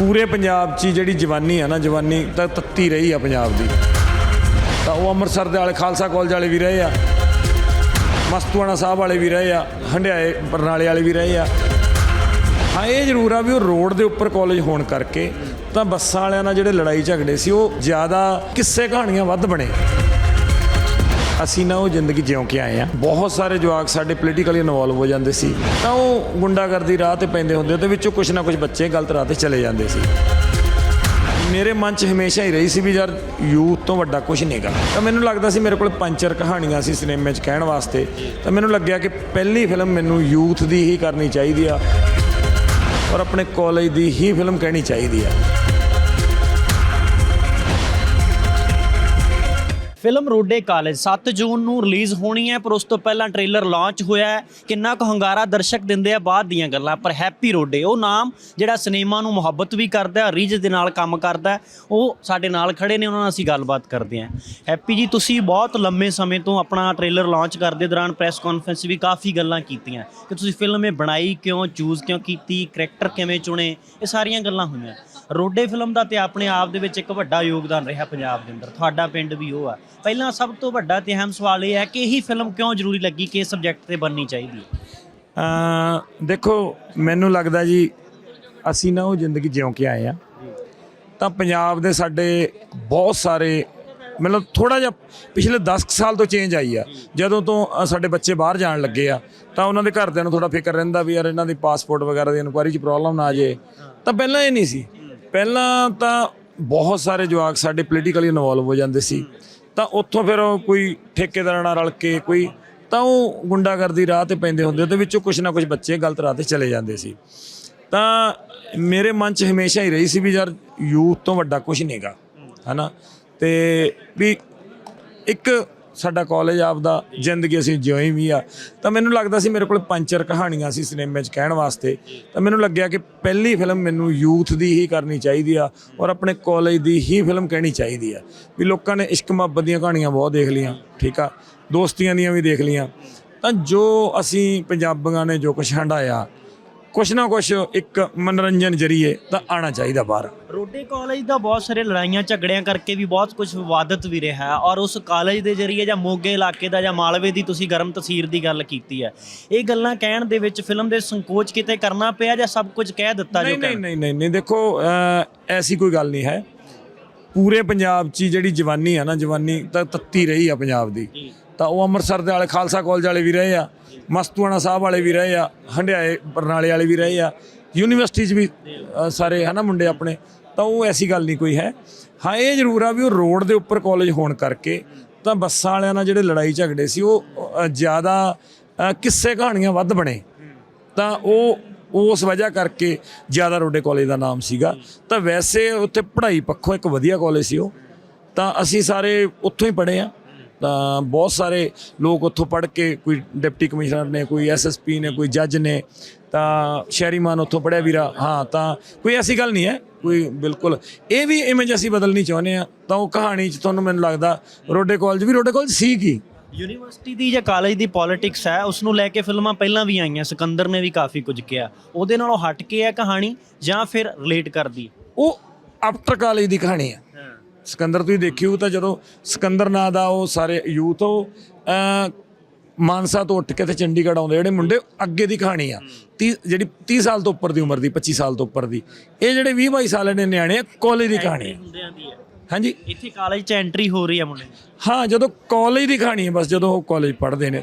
ਪੂਰੇ ਪੰਜਾਬ 'ਚ ਹੀ ਜਿਹੜੀ ਜਵਾਨੀ ਆ ਨਾ, ਜਵਾਨੀ ਤਾਂ ਤੱਤੀ ਰਹੀ ਆ ਪੰਜਾਬ ਦੀ। ਤਾਂ ਉਹ ਅੰਮ੍ਰਿਤਸਰ ਦੇ ਵਾਲੇ ਖਾਲਸਾ ਕਾਲਜ ਵਾਲੇ ਵੀ ਰਹੇ ਆ, ਮਸਤੂਆਣਾ ਸਾਹਿਬ ਵਾਲੇ ਵੀ ਰਹੇ ਆ, ਹੰਡਿਆਏ ਬਰਨਾਲੇ ਵਾਲੇ ਵੀ ਰਹੇ ਆ। ਹਾਂ, ਇਹ ਜ਼ਰੂਰ ਆ ਵੀ ਉਹ ਰੋਡ ਦੇ ਉੱਪਰ ਕਾਲਜ ਹੋਣ ਕਰਕੇ ਤਾਂ ਬੱਸਾਂ ਵਾਲਿਆਂ ਨਾਲ ਜਿਹੜੇ ਲੜਾਈ ਝਗੜੇ ਸੀ, ਉਹ ਜ਼ਿਆਦਾ ਕਿੱਸੇ ਕਹਾਣੀਆਂ ਵੱਧ ਬਣੇ। ਅਸੀਂ ਨਾ ਉਹ ਜ਼ਿੰਦਗੀ ਜਿਉਂ ਕੇ ਆਏ ਆ। ਬਹੁਤ ਸਾਰੇ ਜਵਾਕ ਸਾਡੇ ਪੋਲੀਟੀਕਲੀ ਇਨਵੋਲਵ ਹੋ ਜਾਂਦੇ ਸੀ। ਤਾਂ ਉਹ ਗੁੰਡਾਗਰਦੀ ਰਾਹ ਤੇ ਪੈਂਦੇ ਹੁੰਦੇ ਤੇ ਵਿੱਚੋਂ ਕੁਝ ਨਾ ਕੁਝ ਬੱਚੇ ਗਲਤ ਰਾਹ ਤੇ ਚਲੇ ਜਾਂਦੇ ਸੀ। ਮੇਰੇ ਮਨ 'ਚ ਹਮੇਸ਼ਾ ਹੀ ਰਹੀ ਸੀ ਵੀ ਯਾਰ ਯੂਥ ਤੋਂ ਵੱਡਾ ਕੁਝ ਨਹੀਂਗਾ ਤਾਂ ਮੈਨੂੰ ਲੱਗਦਾ ਸੀ ਮੇਰੇ ਕੋਲ ਪੰਚਰ ਕਹਾਣੀਆਂ ਸੀ ਸਿਨੇਮੇ 'ਚ ਕਹਿਣ ਵਾਸਤੇ। ਤਾਂ ਮੈਨੂੰ ਲੱਗਿਆ ਕਿ ਪਹਿਲੀ ਫਿਲਮ ਮੈਨੂੰ ਯੂਥ ਦੀ ਹੀ ਕਰਨੀ ਚਾਹੀਦੀ ਆ। ਔਰ ਆਪਣੇ ਕਾਲਜ ਦੀ ਹੀ ਫਿਲਮ ਕਹਿਣੀ ਚਾਹੀਦੀ ਆ। ਫਿਲਮ ਰੋਡੇ ਕਾਲਜ 7 ਜੂਨ ਨੂੰ ਰਿਲੀਜ਼ ਹੋਣੀ ਹੈ, ਪਰ ਉਸ ਤੋਂ ਪਹਿਲਾਂ ਟ੍ਰੇਲਰ ਲਾਂਚ ਹੋਇਆ ਹੈ। ਕਿੰਨਾ ਕੁ ਹੰਗਾਰਾ ਦਰਸ਼ਕ ਦਿੰਦੇ ਆ ਬਾਅਦ ਦੀਆਂ ਗੱਲਾਂ, ਪਰ ਹੈਪੀ ਰੋਡੇ, ਉਹ ਨਾਮ ਜਿਹੜਾ ਸਿਨੇਮਾ ਨੂੰ ਮੁਹੱਬਤ ਵੀ ਕਰਦਾ ਹੈ ਰੀਝ ਦੇ ਨਾਲ ਕੰਮ ਕਰਦਾ ਉਹ ਸਾਡੇ ਨਾਲ ਖੜੇ ਨੇ, ਉਹਨਾਂ ਨਾਲ ਅਸੀਂ ਗੱਲਬਾਤ ਕਰਦੇ ਹਾਂ। ਹੈਪੀ ਜੀ, ਤੁਸੀਂ ਬਹੁਤ ਲੰਮੇ ਸਮੇਂ ਤੋਂ ਆਪਣਾ ਟ੍ਰੇਲਰ ਲਾਂਚ ਕਰਦੇ ਦੌਰਾਨ ਪ੍ਰੈਸ ਕਾਨਫਰੰਸ ਵੀ ਕਾਫੀ ਗੱਲਾਂ ਕੀਤੀਆਂ। ਕਿ ਤੁਸੀਂ ਫਿਲਮ ਇਹ ਬਣਾਈ ਕਿਉਂ, ਚੂਜ਼ ਕਿਉਂ ਕੀਤੀ, ਕਰੈਕਟਰ ਕਿਵੇਂ ਚੁਣੇ, ਇਹ ਸਾਰੀਆਂ ਗੱਲਾਂ ਹੋਈਆਂ। ਰੋਡੇ ਫਿਲਮ ਦਾ ਤੇ ਆਪਣੇ ਆਪ ਦੇ ਵਿੱਚ ਇੱਕ ਵੱਡਾ ਯੋਗਦਾਨ ਰਿਹਾ ਪੰਜਾਬ ਦੇ ਅੰਦਰ, ਤੁਹਾਡਾ ਪਿੰਡ ਵੀ ਉਹ ਆ। ਪਹਿਲਾਂ ਸਭ ਤੋਂ ਵੱਡਾ ਤੇ ਅਹਿਮ ਸਵਾਲ ਇਹ ਹੈ ਕਿ ਇਹੀ ਫਿਲਮ ਕਿਉਂ ਜ਼ਰੂਰੀ ਲੱਗੀ ਕਿ ਇਸ ਸਬਜੈਕਟ ਤੇ ਬਣਨੀ ਚਾਹੀਦੀ ਹੈ? ਅਮ ਦੇਖੋ ਮੈਨੂੰ ਲੱਗਦਾ ਜੀ ਅਸੀਂ ਨਾ ਉਹ ਜ਼ਿੰਦਗੀ ਜਿਉਂ ਕੇ ਆਏ ਆ ਤਾਂ ਪੰਜਾਬ ਦੇ ਸਾਡੇ ਬਹੁਤ ਸਾਰੇ ਮਤਲਬ ਥੋੜਾ ਜਿਹਾ ਪਿਛਲੇ 10 ਕੁ ਸਾਲ ਤੋਂ ਚੇਂਜ ਆਈ ਆ। ਜਦੋਂ ਤੋਂ ਅ, ਸਾਡੇ ਬੱਚੇ ਬਾਹਰ ਜਾਣ ਲੱਗੇ ਆ ਤਾਂ ਉਹਨਾਂ ਦੇ ਘਰਦਿਆਂ ਨੂੰ ਥੋੜਾ ਫਿਕਰ ਰਹਿੰਦਾ ਵੀ ਯਾਰ ਇਹਨਾਂ ਦੀ ਪਾਸਪੋਰਟ ਵਗੈਰਾ ਦੀ ਇਨਕੁਆਇਰੀ 'ਚ ਪ੍ਰੋਬਲਮ ਨਾ ਆ ਜੇ ਤਾਂ ਪਹਿਲਾਂ ਇਹ ਨਹੀਂ ਸੀ। ਪਹਿਲਾਂ ਤਾਂ ਬਹੁਤ ਸਾਰੇ ਜਵਾਕ ਸਾਡੇ ਪੋਲੀਟੀਕਲੀ ਇਨਵੋਲਵ ਹੋ ਜਾਂਦੇ ਸੀ। ਤਾਂ ਉੱਥੋਂ ਫਿਰ ਉਹ ਕੋਈ ਠੇਕੇਦਾਰਾਂ ਨਾਲ ਰਲ ਕੇ ਕੋਈ ਤਾਂ ਉਹ ਗੁੰਡਾਗਰਦੀ ਰਾਹ ਤੇ ਪੈਂਦੇ ਹੁੰਦੇ ਤੇ ਵਿੱਚੋਂ ਕੁਝ ਨਾ ਕੁਝ ਬੱਚੇ ਗਲਤ ਰਾਹ ਤੇ ਚਲੇ ਜਾਂਦੇ ਸੀ। ਤਾਂ ਮੇਰੇ ਮਨ 'ਚ ਹਮੇਸ਼ਾ ਹੀ ਰਹੀ ਸੀ ਵੀ ਯਾਰ ਯੂਥ ਤੋਂ ਵੱਡਾ ਕੁਝ ਨਹੀਂਗਾ ਹਨਾ? ਤੇ ਵੀ ਇੱਕ ਸਾਡਾ ਕਾਲਜ ਆਪਦਾ ਜ਼ਿੰਦਗੀ ਅਸੀਂ ਜਿਉਈ ਵੀ ਆ। ਤਾਂ ਮੈਨੂੰ ਲੱਗਦਾ ਸੀ ਮੇਰੇ ਕੋਲ ਪੰਚਰ ਕਹਾਣੀਆਂ ਸੀ ਸਿਨੇਮੇ 'ਚ ਕਹਿਣ ਵਾਸਤੇ। ਤਾਂ ਮੈਨੂੰ ਲੱਗਿਆ ਕਿ ਪਹਿਲੀ ਫਿਲਮ ਮੈਨੂੰ ਯੂਥ ਦੀ ਹੀ ਕਰਨੀ ਚਾਹੀਦੀ ਆ ਔਰ ਆਪਣੇ ਕਾਲਜ ਦੀ ਹੀ ਫਿਲਮ ਕਹਿਣੀ ਚਾਹੀਦੀ ਆ। ਵੀ ਲੋਕਾਂ ਨੇ ਇਸ਼ਕ ਮੁਹੱਬਤ ਦੀਆਂ ਕਹਾਣੀਆਂ ਬਹੁਤ ਦੇਖ ਲਈਆਂ, ਠੀਕ ਆ? ਦੋਸਤੀਆਂ ਦੀਆਂ ਵੀ ਦੇਖ ਲਈਆਂ। ਤਾਂ ਜੋ ਅਸੀਂ ਪੰਜਾਬੀਆਂ ਨੇ ਜੋ ਕੁਛ ਹੰਡਾਇਆ ਕੁਛ ਨਾ ਕੁਛ ਇੱਕ ਮਨੋਰੰਜਨ ਜਰੀਏ ਤਾਂ ਆਣਾ ਚਾਹੀਦਾ ਬਾਹਰ। ਰੋਡੇ ਕਾਲਜ ਦਾ ਬਹੁਤ ਸਾਰੇ ਲੜਾਈਆਂ ਝਗੜਿਆਂ ਕਰਕੇ ਵੀ ਬਹੁਤ ਕੁਝ ਵਿਵਾਦਤ ਵੀ ਰਿਹਾ ਹੈ ਔਰ ਉਸ ਕਾਲਜ ਦੇ ਜਰੀਏ ਜਾਂ ਮੋਗੇ ਇਲਾਕੇ ਦਾ ਜਾਂ ਮਾਲਵੇ ਦੀ ਤੁਸੀਂ ਗਰਮ ਤਸਵੀਰ ਦੀ ਗੱਲ ਕੀਤੀ ਹੈ। ਇਹ ਗੱਲਾਂ ਕਹਿਣ ਦੇ ਵਿੱਚ ਫਿਲਮ ਦੇ ਸੰਕੋਚ ਕਿਤੇ ਕਰਨਾ ਪਿਆ ਜਾਂ ਸਭ ਕੁਝ ਕਹਿ ਦਿੱਤਾ ਜੋ ਨਹੀਂ ਨਹੀਂ ਨਹੀਂ ਨਹੀਂ ਦੇਖੋ ਐਸੀ ਕੋਈ ਗੱਲ ਨਹੀਂ ਹੈ। ਪੂਰੇ ਪੰਜਾਬ 'ਚ ਜਿਹੜੀ ਜਵਾਨੀ ਆ ਨਾ ਜਵਾਨੀ ਤਾਂ ਤੱਤੀ ਰਹੀ ਆ ਪੰਜਾਬ ਦੀ। ਤਾਂ ਉਹ ਅੰਮ੍ਰਿਤਸਰ ਦੇ ਵਾਲੇ ਖਾਲਸਾ ਕਾਲਜ ਵਾਲੇ ਵੀ ਰਹੇ ਆ ਮਸਤੂਆਣਾ ਸਾਹਿਬ ਵਾਲੇ ਵੀ ਰਹੇ ਆ ਹੰਡਿਆਏ ਬਰਨਾਲੇ ਵਾਲੇ ਵੀ ਰਹੇ ਆ ਯੂਨੀਵਰਸਿਟੀ 'ਚ ਵੀ ਅਹ, ਸਾਰੇ ਹਨਾ ਮੁੰਡੇ ਆਪਣੇ ਤਾਂ ਉਹ ਐਸੀ ਗੱਲ ਨਹੀਂ ਕੋਈ ਹੈ। ਹਾਂ ਇਹ ਜ਼ਰੂਰ ਆ ਵੀ ਉਹ ਰੋਡ ਦੇ ਉੱਪਰ ਕਾਲਜ ਹੋਣ ਕਰਕੇ ਤਾਂ ਬੱਸਾਂ ਵਾਲਿਆਂ ਨਾਲ ਜਿਹੜੇ ਲੜਾਈ ਝਗੜੇ ਸੀ ਉਹ ਜ਼ਿਆਦਾ ਕਿੱਸੇ ਕਹਾਣੀਆਂ ਵੱਧ ਬਣੇ। ਤਾਂ ਉਹ ਉਸ ਵਜ੍ਹਾ ਕਰਕੇ ਜ਼ਿਆਦਾ ਰੋਡੇ ਕਾਲਜ ਦਾ ਨਾਮ ਸੀਗਾ। ਤਾਂ ਵੈਸੇ ਉੱਥੇ ਪੜ੍ਹਾਈ ਪੱਖੋਂ ਇੱਕ ਵਧੀਆ ਕਾਲਜ ਸੀ ਉਹ। ਤਾਂ ਅਸੀਂ ਸਾਰੇ ਉੱਥੋਂ ਹੀ ਪੜ੍ਹੇ ਆ। ਤਾਂ ਬਹੁਤ ਸਾਰੇ ਲੋਕ ਉੱਥੋਂ ਪੜ੍ਹ ਕੇ ਕੋਈ ਡਿਪਟੀ ਕਮਿਸ਼ਨਰ ਨੇ ਕੋਈ ਐਸਐਸਪੀ ਨੇ ਕੋਈ ਜੱਜ ਨੇ ਤਾਂ ਸ਼ਹਿਰੀਮਾਨ ਉੱਥੋਂ ਪੜ੍ਹਿਆ ਵੀਰਾ ਹਾਂ ਤਾਂ ਕੋਈ ਐਸੀ ਗੱਲ ਨਹੀਂ ਹੈ ਕੋਈ ਬਿਲਕੁਲ। ਇਹ ਵੀ ਇਮੇਜ ਅਸੀਂ ਬਦਲਣੀ ਚਾਹੁੰਦੇ ਆ ਤਾਂ ਉਹ ਕਹਾਣੀ 'ਚ ਤੁਹਾਨੂੰ ਮੈਨੂੰ ਲੱਗਦਾ ਰੋਡੇ ਕਾਲਜ ਵੀ ਰੋਡੇ ਕਾਲਜ ਸੀ ਕੀ? ਯੂਨੀਵਰਸਿਟੀ ਦੀ ਜਾਂ ਕਾਲਜ ਦੀ ਪੋਲਿਟਿਕਸ ਹੈ ਉਸ ਨੂੰ ਲੈ ਕੇ ਫਿਲਮਾਂ ਪਹਿਲਾਂ ਵੀ ਆਈਆਂ ਸਿਕੰਦਰ ਨੇ ਵੀ ਕਾਫੀ ਕੁਝ ਕਿਹਾ। ਉਹਦੇ ਨਾਲੋਂ ਹਟ ਕੇ ਹੈ ਕਹਾਣੀ ਜਾਂ ਫਿਰ ਰਿਲੇਟ ਕਰਦੀ ਉਹ ਆਫਟਰ ਕਾਲਜ ਦੀ ਕਹਾਣੀ ਹਾਂ। ਸਿਕੰਦਰ ਤੁਸੀਂ ਦੇਖਿਓ ਤਾਂ ਜਦੋਂ ਸਿਕੰਦਰ ਨਾਂ ਦਾ ਉਹ ਸਾਰੇ ਯੂਥ ਉਹ ਮਾਨਸਾ ਤੋਂ ਉੱਠ ਕੇ ਤੇ ਚੰਡੀਗੜ੍ਹ ਆਉਂਦੇ ਜਿਹੜੇ ਮੁੰਡੇ ਅੱਗੇ ਦੀ ਕਹਾਣੀ ਆ। 30 ਜਿਹੜੀ 30 ਸਾਲ ਤੋਂ ਉੱਪਰ ਦੀ ਉਮਰ ਦੀ 25 ਸਾਲ ਤੋਂ ਉੱਪਰ ਦੀ। ਇਹ ਜਿਹੜੇ 20 22 ਸਾਲ ਦੇ ਨਿਆਣੇ ਆ ਕਾਲਜ ਦੀ ਕਹਾਣੀ ਆ। ਹਾਂਜੀ। ਇੱਥੇ ਕਾਲਜ 'ਚ ਐਂਟਰੀ ਹੋ ਰਹੀ ਹੈ ਮੁੰਡੇ ਹਾਂ ਜਦੋਂ ਕਾਲਜ ਦੀ ਕਹਾਣੀ ਹੈ ਬਸ ਜਦੋਂ ਉਹ ਕਾਲਜ ਪੜ੍ਹਦੇ ਨੇ।